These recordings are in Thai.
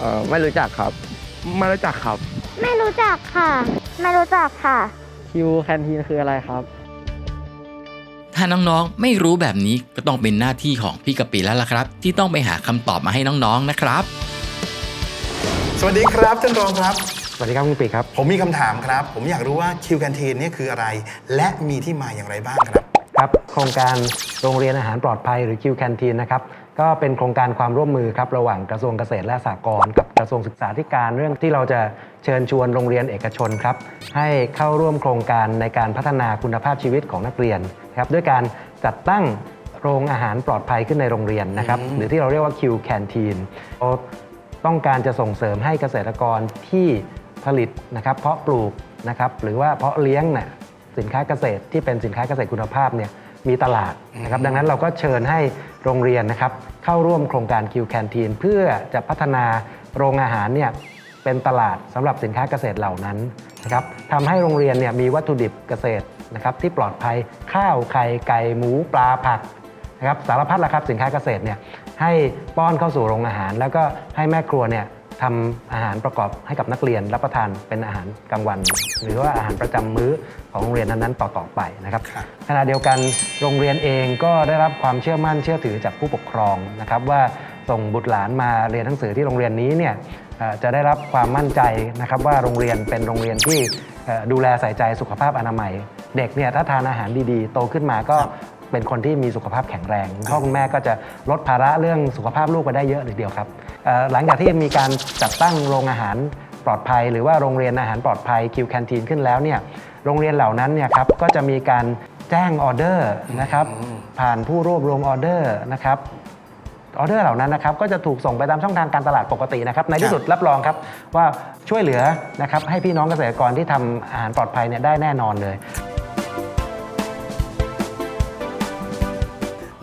เออไม่รู้จักครับ ไม่รู้จักครับ ไม่รู้จักค่ะ ไม่รู้จักค่ะ คิวแคนทีนคืออะไรครับ ถ้าน้องๆ ไม่รู้แบบนี้ก็ต้องเป็นหน้าที่ของพี่กะปิแล้วล่ะครับ ที่ต้องไปหาคำตอบมาให้น้องๆนะครับ สวัสดีครับท่านรองครับ สวัสดีครับคุณปีครับ ผมมีคำถามครับ ผมอยากรู้ว่าคิวแคนทีนนี่ยคืออะไร และมีที่มาอย่างไรบ้างครับ ครับโครงการโรงเรียนอาหารปลอดภัยหรือ Q Canteen นะครับก็เป็นโครงการความร่วมมือครับระหว่างกระทรวงเกษตรและสหกรณ์กับกระทรวงศึกษาธิการเรื่องที่เราจะเชิญชวนโรงเรียนเอกชนครับให้เข้าร่วมโครงการในการพัฒนาคุณภาพชีวิตของนักเรียนครับด้วยการจัดตั้งโรงอาหารปลอดภัยขึ้นในโรงเรียนนะครับอืมหรือที่เราเรียกว่า Q Canteen เราต้องการจะส่งเสริมให้เกษตรกรที่ผลิตนะครับเพาะปลูกนะครับหรือว่าเพาะเลี้ยงน่ะ สินค้าเกษตรที่เป็นสินค้าเกษตรคุณภาพเนี่ยมีตลาดนะครับดังนั้นเราก็เชิญให้โรงเรียนนะครับเข้าร่วมโครงการ Q Canteen เพื่อจะพัฒนาโรงอาหารเนี่ยเป็นตลาดสำหรับสินค้าเกษตรเหล่านั้นนะครับทำให้โรงเรียนเนี่ยมีวัตถุดิบเกษตรนะครับที่ปลอดภัยข้าวไข่ไก่หมูปลาผักนะครับสารพัดละครับสินค้าเกษตรเนี่ยให้ป้อนเข้าสู่โรงอาหาร แล้วก็ให้แม่ครัวเนี่ย ทำอาหารประกอบให้กับนักเรียนรับประทานเป็นอาหารกลางวัน หรือว่าอาหารประจำมื้อของโรงเรียนนั้นๆต่อๆไปนะครับครับขณะเดียวกันโรงเรียนเองก็ได้รับความเชื่อมั่นเชื่อถือจากผู้ปกครองนะครับว่าส่งบุตรหลานมาเรียนหนังสือที่โรงเรียนนี้เนี่ยเอ่อจะได้รับความมั่นใจนะครับว่าโรงเรียนเป็นโรงเรียนที่เอ่อดูแลใส่ใจสุขภาพอนามัย เด็กเนี่ยถ้าทานอาหารดีๆ โตขึ้นมาก็ เป็นคนที่มีสุขภาพแข็งแรงพ่อคุณแม่ก็จะลดภาระเรื่องสุขภาพลูกไปได้เยอะเลยเดียวครับเอ่อหลังจากที่มีการจัดตั้งโรงอาหารปลอดภัย หรือว่าโรงเรียนอาหารปลอดภัยคิวแคนทีนขึ้นแล้วเนี่ยโรงเรียนเหล่านั้นเนี่ยครับก็จะมีการแจ้งออเดอร์นะครับผ่านผู้รวบรวมออเดอร์นะครับออเดอร์เหล่านั้นนะครับก็จะถูกส่งไปตามช่องทางการตลาดปกตินะครับในที่สุดรับรองครับว่าช่วยเหลือนะครับให้พี่น้องเกษตรกรที่ทำอาหารปลอดภัยเนี่ยได้แน่นอนเลย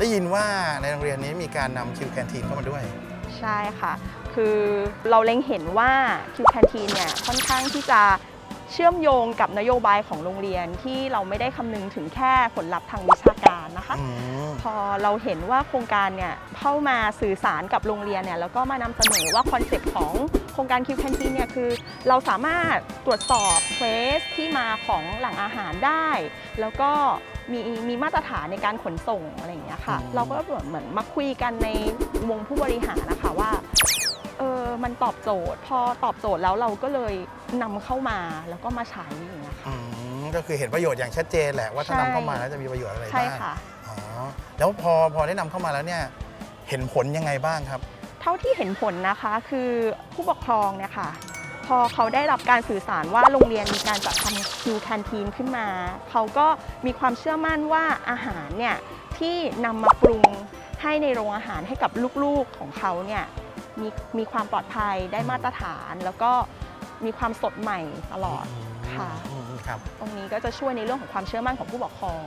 ได้ยินว่าในโรงเรียนนี้มีการนำคิวแคนทีนเข้ามาด้วย ใช่ค่ะ คือเราเล็งเห็นว่าคิวแคนทีนเนี่ยค่อนข้างที่จะ เชื่อมโยงกับนโยบายของโรงเรียนที่เราไม่ได้คำนึงถึงแค่ผลลัพธ์ทางวิชาการนะคะอืมพอเราเห็นว่าโครงการเนี่ยเข้ามาสื่อสารกับโรงเรียนเนี่ยแล้วก็มานำเสนอว่าคอนเซปต์ของโครงการคิวแคนทีนเนี่ยคือ เราสามารถตรวจสอบเ a สที่มาของแหล่งอาหารได้ แล้วก็มีมีมาตรฐานในการขนส่งอะไรอย่างเงี้ยค่ะอืมเราก็เหมือนเหมือนมาคุยกันในวงผู้บริหารนะคะว่าเออ มันตอบโจทย์ พอตอบโจทย์แล้วเราก็เลยนำเข้ามาแล้วก็มาใช้อย่างเงี้ยค่ะ อืมก็คือเห็นประโยชน์อย่างชัดเจนแหละว่าถ้าใช่ นำเข้ามาแล้วจะมีประโยชน์อะไรใช่บ้างค่ะ อ๋อแล้วพอพอได้นำเข้ามาแล้วเนี่ยเห็นผลยังไงบ้างครับ เท่าที่เห็นผลนะคะคือผู้ปกครองเนี่ยค่ะ พอเขาได้รับการสื่อสารว่าโรงเรียนมีการจัดทำคิวแคนทีนขึ้นมา เขาก็มีความเชื่อมั่นว่าอาหารเนี่ยที่นำมาปรุงให้ในโรงอาหารให้กับลูกๆของเขาเนี่ย มีมีความปลอดภัยได้มาตรฐาน แล้วก็มีความสดใหม่ตลอดค่ะ อืมครับ ตรงนี้ก็จะช่วยในเรื่องของความเชื่อมั่นของผู้ปกครอง